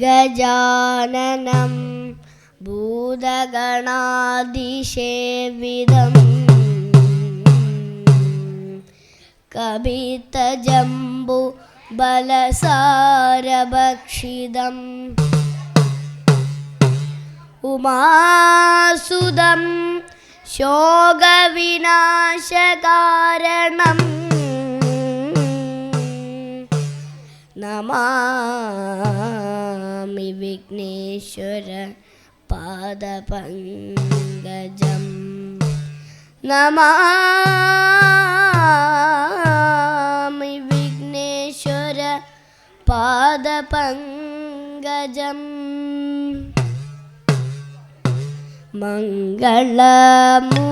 गजाननं भूतगणादिसेविदम् कवितजम्बु बलसारभक्षिदम् उमासुदं शोकविनाशकारणम् नमः സ്വാമി വിഘ്നേശ്വര പാദപങ്കജം നമ Vighneshwara പാദപങ്കജം. മംഗളമൂ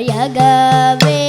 Ayaga, vem.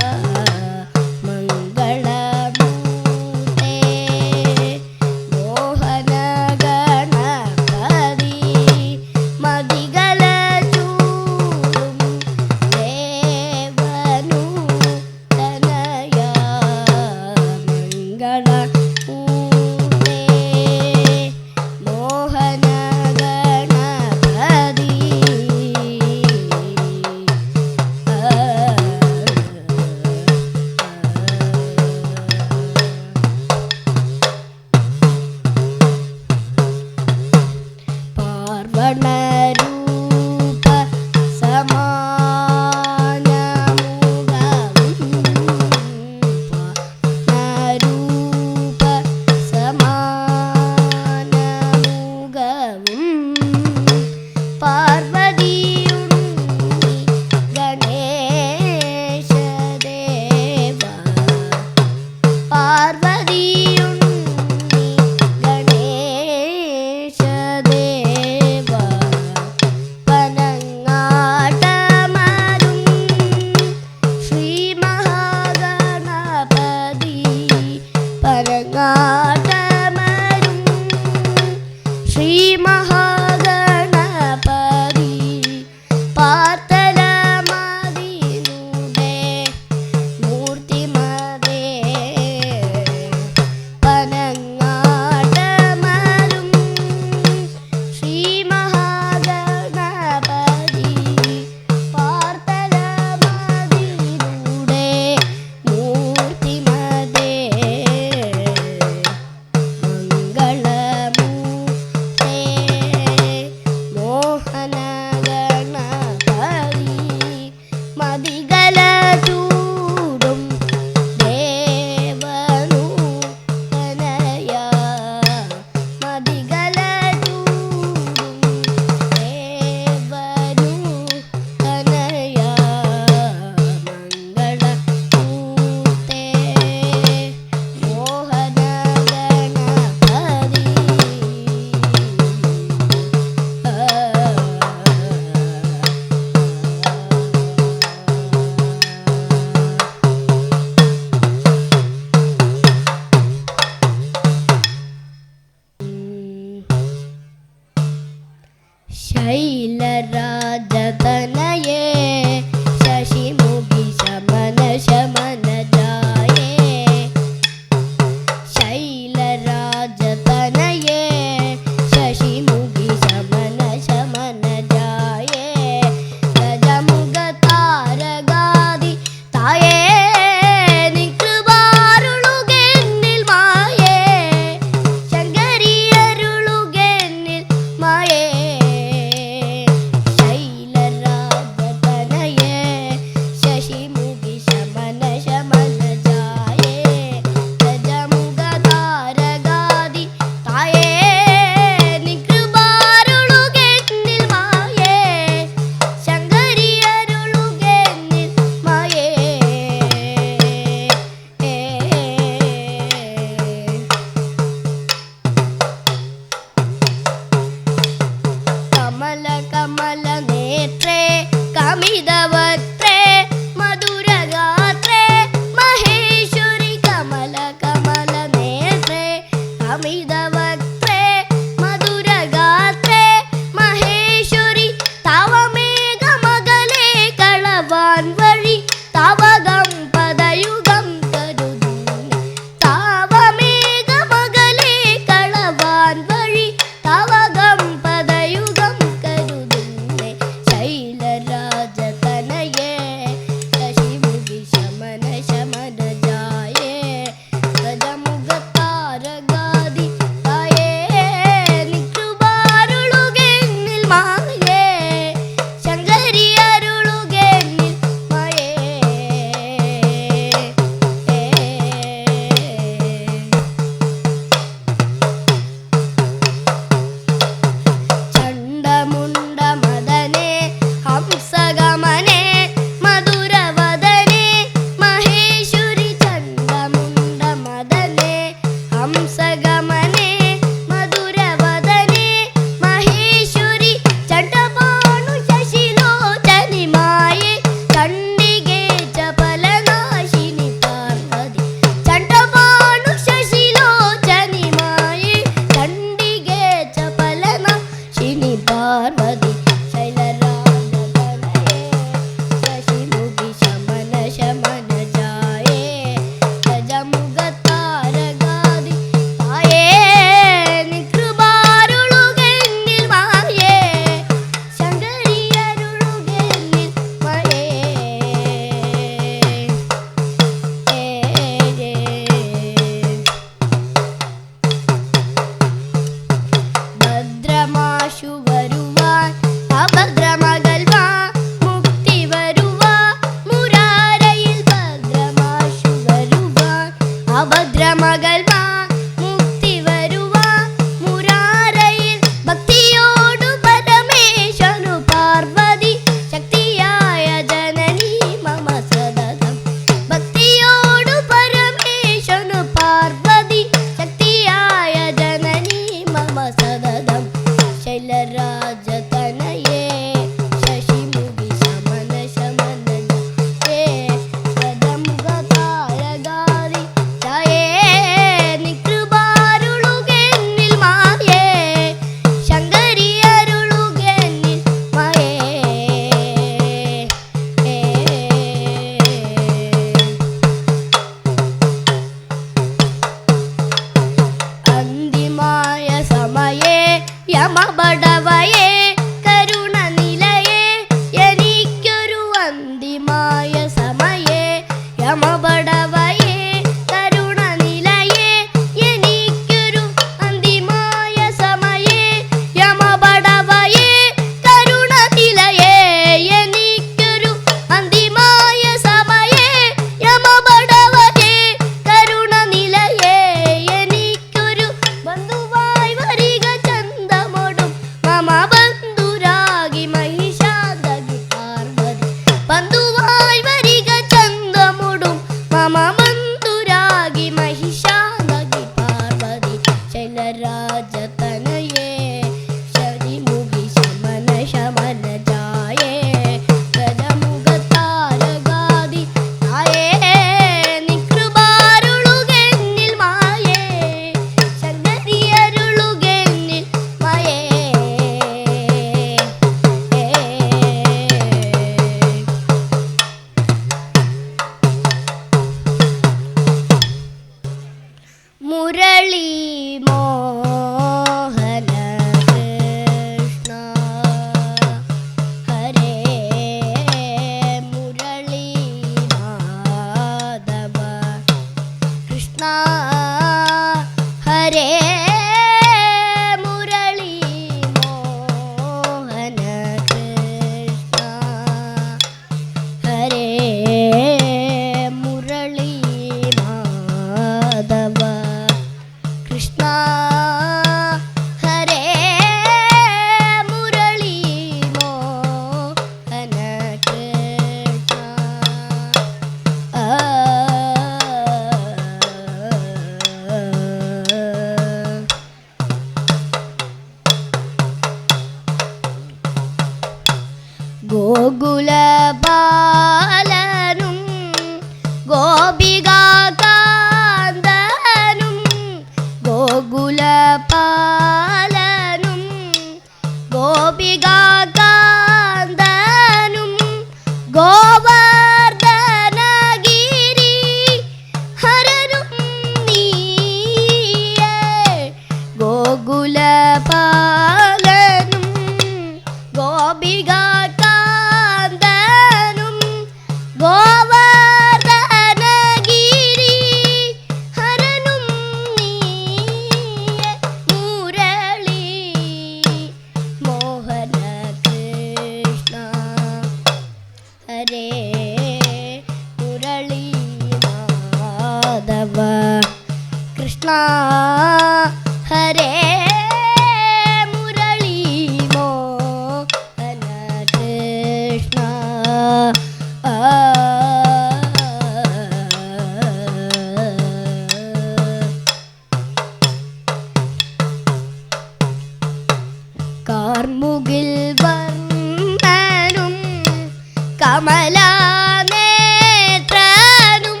കമലാനേത്രനും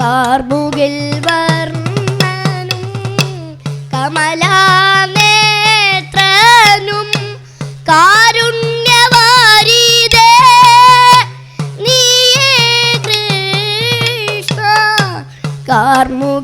കാർമുകിൽ വർണനും കമലാനേത്രനും കാരുണ്യവാരീതേ നീ കൃഷ്ണ കാർമുകിൽ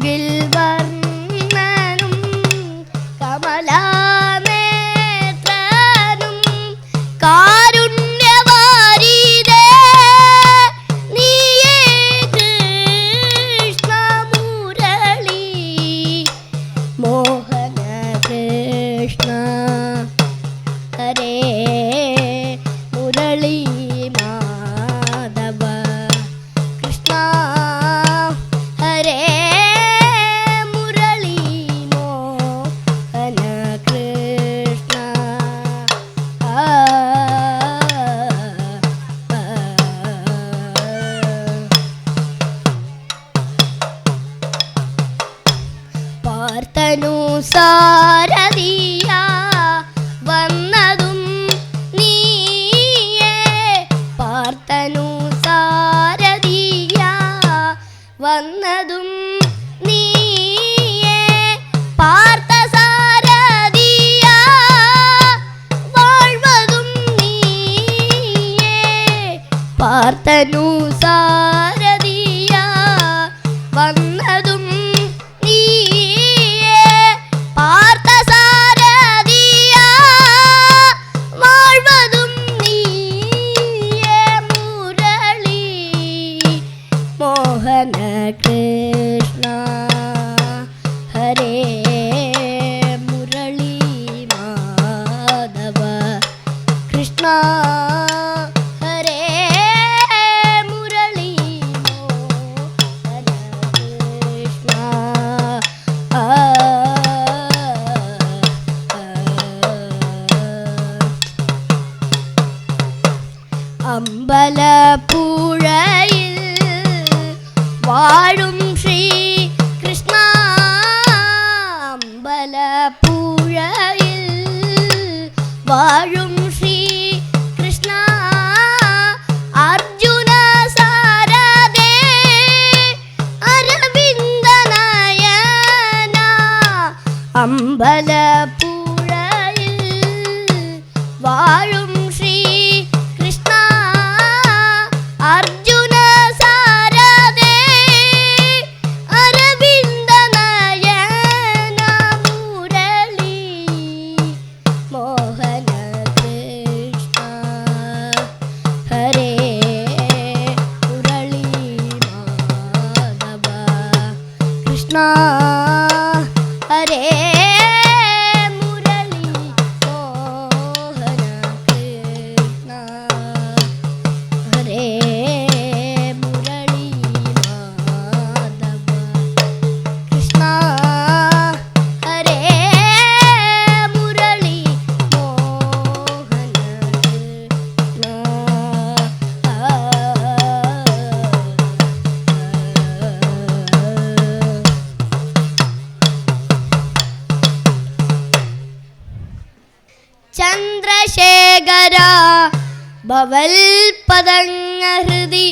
ഭവൽപദങ്ങഹൃതി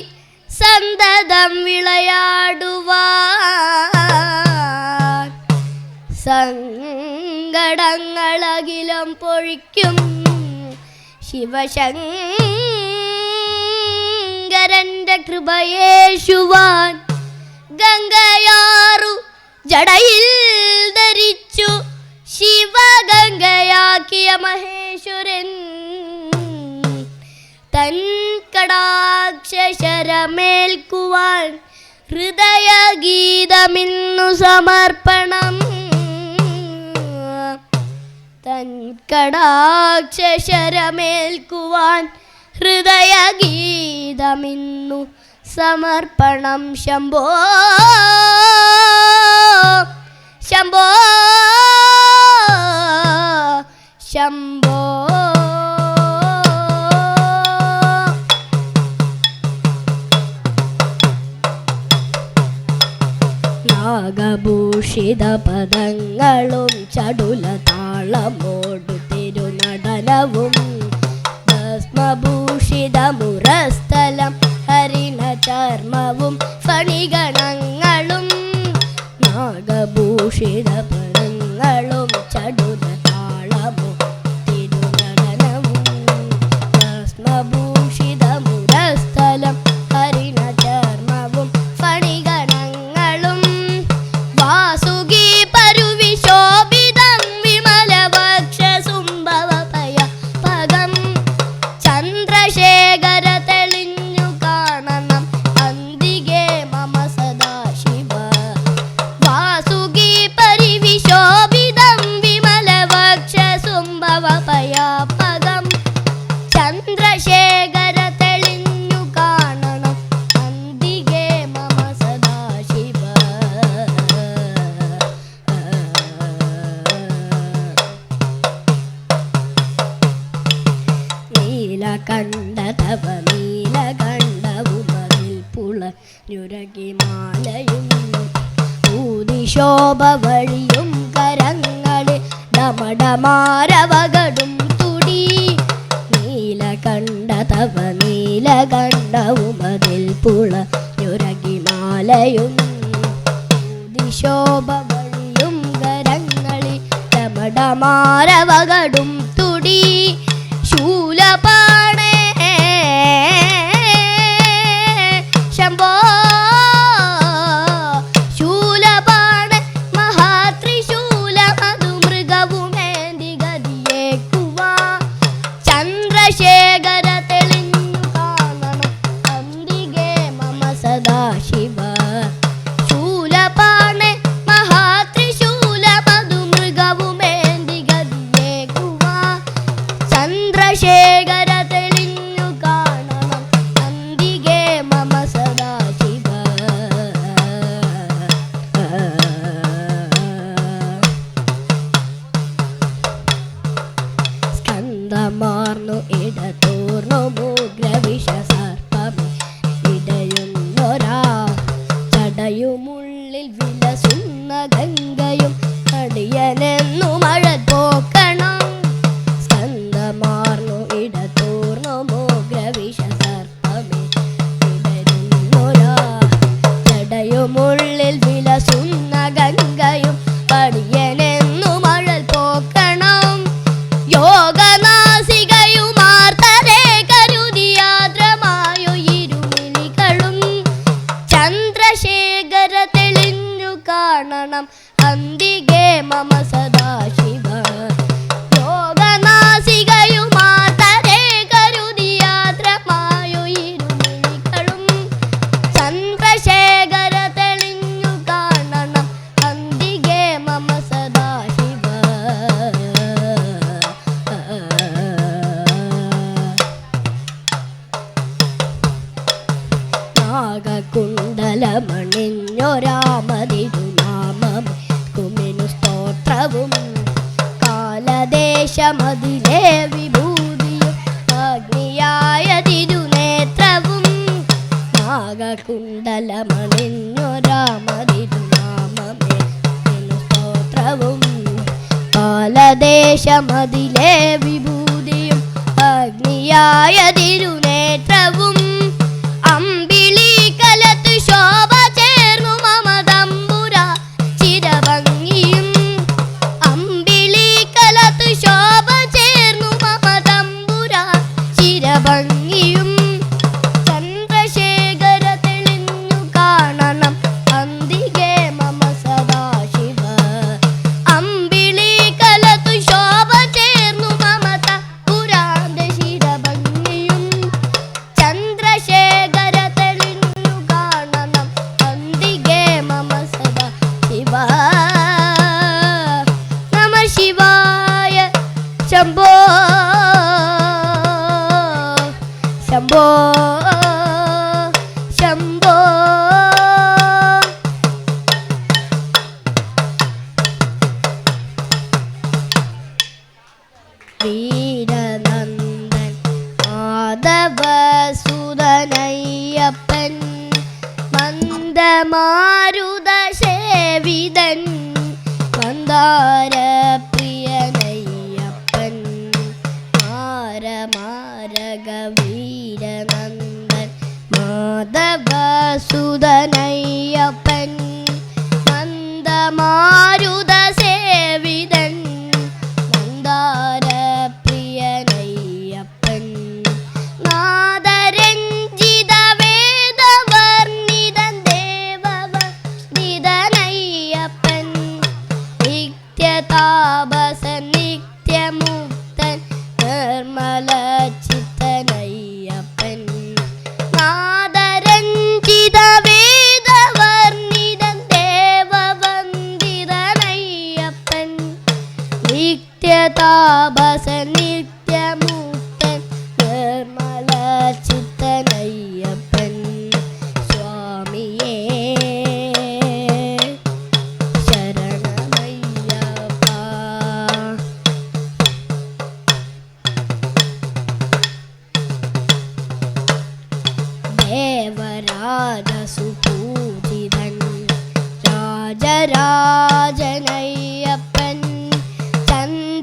സന്തതം വിളയാടുവാൻ. സങ്കടങ്ങളകിലം പൊഴിക്കും ശിവശങ്കരന്റെ കൃപയേശുവാൻ. ഗംഗയാറു ജടയിൽ ധരിച്ചു ശിവഗംഗയാക്കിയ മഹേശ്വരൻ തൻ കടാക്ഷരമേൽക്കുവാൻ ഹൃദയഗീതമിന്നു സമർപ്പണം. തൻ കടാക്ഷരമേൽക്കുവാൻ ഹൃദയഗീതമിന്നു സമർപ്പണം. ശംഭോ ശംഭോ ഗീത പദങ്ങളും ചടുല താളമോടു തിരുനടനവും ഭസ്മഭൂഷിത മുറസ്ഥലം ഹരിണ ചർമ്മവും ഫണിഗണങ്ങൾ ക്ഷേത്രവും കാലദേശമതിലെ വിഭൂതിയും അഗ്നിയായ തിരുനേത്രവും നാഗകുണ്ടലമണിഞ്ഞൊരാമതിരുനാമമേ സ്തോത്രവും കാലദേശമതിലെ വിഭൂതിയും അഗ്നിയായ ശംഭോ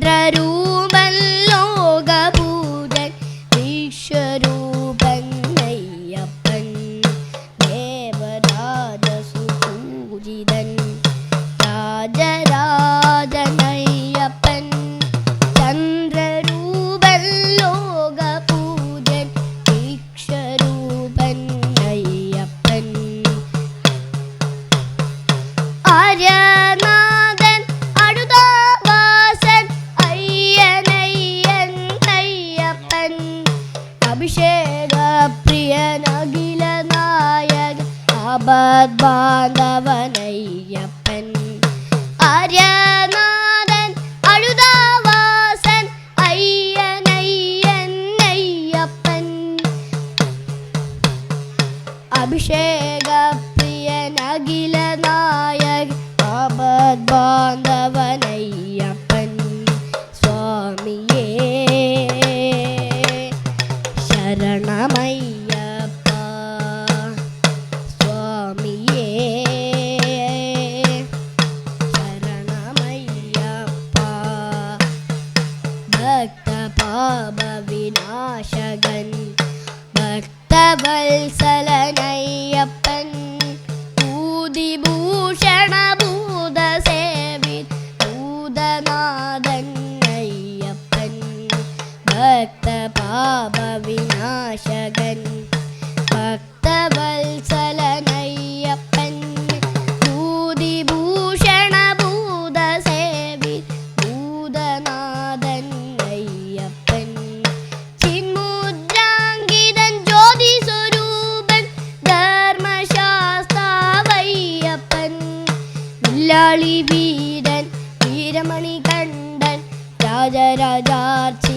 Araru വില്ലാളി വീരൻ വീരമണി കണ്ടൻ രാജരാജാർച്ചിതനയ്യപ്പൻ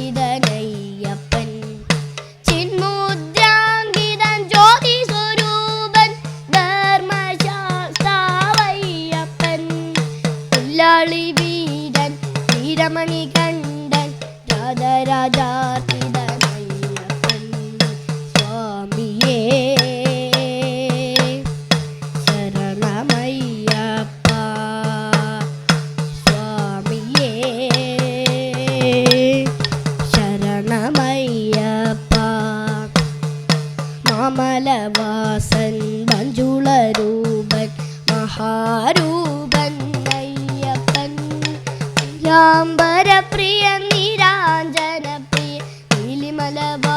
பலவா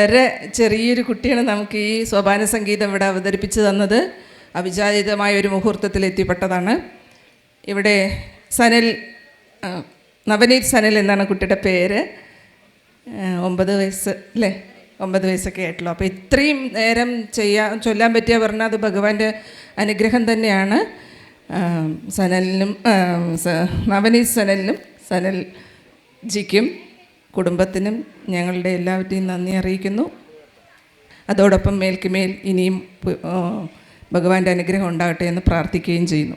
വളരെ ചെറിയൊരു കുട്ടിയാണ് നമുക്ക് ഈ സോപാന സംഗീതം ഇവിടെ അവതരിപ്പിച്ചു തന്നത്. അവിചാരിതമായ ഒരു മുഹൂർത്തത്തിൽ എത്തിപ്പെട്ടതാണ്. ഇവിടെ സനൽ നവനീത് സനൽ എന്നാണ് കുട്ടിയുടെ പേര്. ഒമ്പത് വയസ്സ് അല്ലേ? ഒമ്പത് വയസ്സൊക്കെ ആയിട്ടുള്ളൂ. അപ്പോൾ ഇത്രയും നേരം ചെയ്യാൻ ചൊല്ലാൻ പറ്റിയ പറഞ്ഞാൽ അത് ഭഗവാന്റെ അനുഗ്രഹം തന്നെയാണ്. സനലിനും നവനീത് സനലിനും സനൽ ജിക്കും കുടുംബത്തിനും ഞങ്ങളുടെ എല്ലാവരുടെയും നന്ദി അറിയിക്കുന്നു. അതോടൊപ്പം മേൽക്കുമേൽ ഇനിയും ഭഗവാന്റെ അനുഗ്രഹം ഉണ്ടാകട്ടെ എന്ന് പ്രാർത്ഥിക്കുകയും ചെയ്യുന്നു.